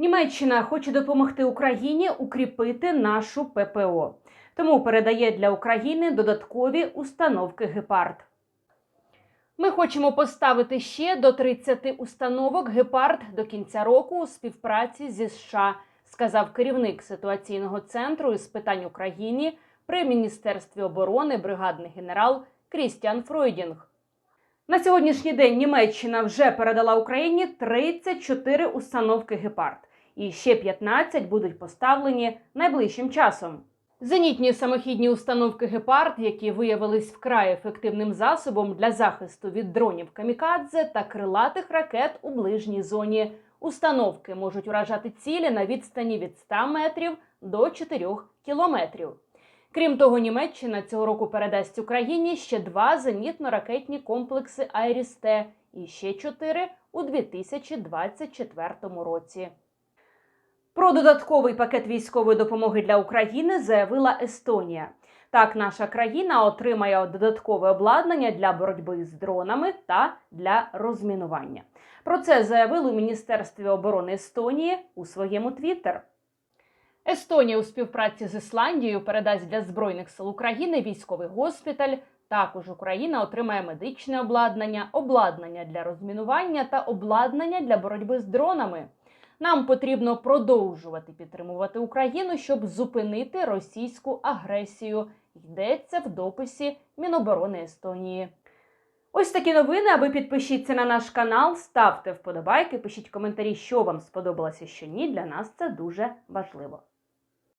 Німеччина хоче допомогти Україні укріпити нашу ППО, тому передає для України додаткові установки Гепард. Ми хочемо поставити ще до 30 установок Гепард до кінця року у співпраці зі США, сказав керівник ситуаційного центру із питань України при міністерстві оборони бригадний генерал Крістіан Фройдінг. На сьогоднішній день Німеччина вже передала Україні 34 установки Гепард, і ще 15 будуть поставлені найближчим часом. Зенітні самохідні установки Гепард, які виявились вкрай ефективним засобом для захисту від дронів камікадзе та крилатих ракет у ближній зоні. Установки можуть уражати цілі на відстані від 100 метрів до 4 кілометрів. Крім того, Німеччина цього року передасть Україні ще два зенітно-ракетні комплекси Айріс-Т і ще чотири у 2024 році. Про додатковий пакет військової допомоги для України заявила Естонія. Так, наша країна отримає додаткове обладнання для боротьби з дронами та для розмінування. Про це заявили у Міністерстві оборони Естонії у своєму твіттер. Естонія у співпраці з Ісландією передасть для збройних сил України військовий госпіталь. Також Україна отримає медичне обладнання, обладнання для розмінування та обладнання для боротьби з дронами. Нам потрібно продовжувати підтримувати Україну, щоб зупинити російську агресію. Йдеться в дописі Міноборони Естонії. Ось такі новини. Аби підпишіться на наш канал, ставте вподобайки, пишіть коментарі, що вам сподобалося, що ні. Для нас це дуже важливо.